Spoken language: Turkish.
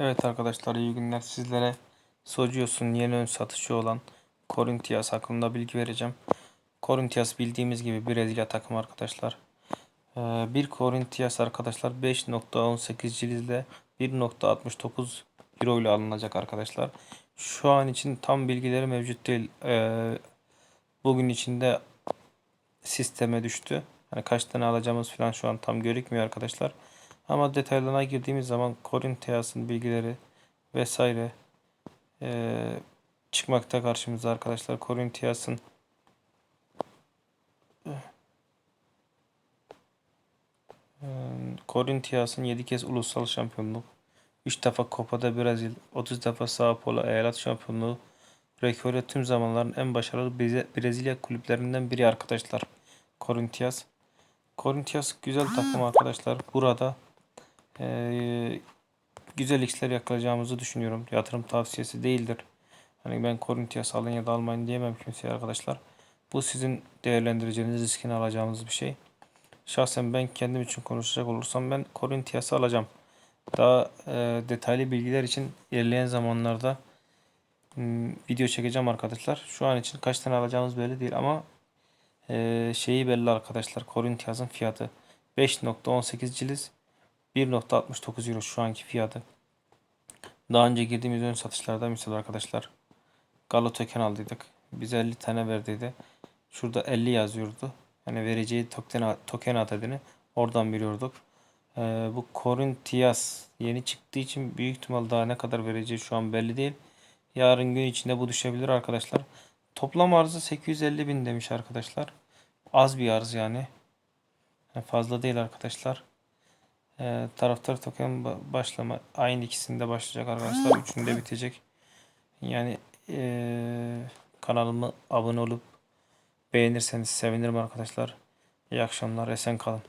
Evet arkadaşlar iyi günler. Sizlere Sojios'un yeni ön satışı olan Corinthians hakkında bilgi vereceğim. Corinthians bildiğimiz gibi Brezilya takımı arkadaşlar. Ee, bir Corinthians arkadaşlar 5.18 cildle 1.69 euro ile alınacak arkadaşlar. Şu an için tam bilgileri mevcut değil. Ee, bugün içinde sisteme düştü. Hani kaç tane alacağımız falan şu an tam görükmüyor arkadaşlar. Ama detaylarına girdiğimiz zaman Corinthians'ın bilgileri vesaire eee, çıkmakta karşımıza arkadaşlar. Corinthians'ın eee, Corinthians'ın 7 kez ulusal şampiyonluk, 3 defa Copa de Brazil, 30 defa Sao Paulo eyalet şampiyonluğu rekoru tüm zamanların en başarılı Brezilya kulüplerinden biri arkadaşlar. Corinthians. Corinthians güzel takım arkadaşlar. Burada eee, güzel işler yakalayacağımızı düşünüyorum. Yatırım tavsiyesi değildir. Hani ben Corinthians alın ya da almayın diyemem kimseye arkadaşlar. Bu sizin değerlendireceğiniz riskini alacağınız bir şey. Şahsen ben kendim için konuşacak olursam ben Corinthians'ı alacağım. Daha eee, detaylı bilgiler için ilerleyen zamanlarda hmm, video çekeceğim arkadaşlar. Şu an için kaç tane alacağımız belli değil ama eee, şeyi belli arkadaşlar. Corinthians'ın fiyatı 5.18 ciliz 1.69 euro şu anki fiyatı. Daha önce girdiğimiz ön satışlarda misal arkadaşlar Galo token aldıydık. Bize 50 tane verdiydi. Şurada 50 yazıyordu. Yani vereceği token, token adedini oradan biliyorduk. Ee, bu Corinthians yeni çıktığı için büyük ihtimal daha ne kadar vereceği şu an belli değil. Yarın gün içinde bu düşebilir arkadaşlar. Toplam arzı 850 bin demiş arkadaşlar. Az bir arz yani. Yani Fazla değil arkadaşlar. Ee, taraftar token ba- başlama aynı ikisinde başlayacak arkadaşlar. Üçünde bitecek. Yani ee, kanalıma abone olup beğenirseniz sevinirim arkadaşlar. İyi akşamlar. Esen kalın.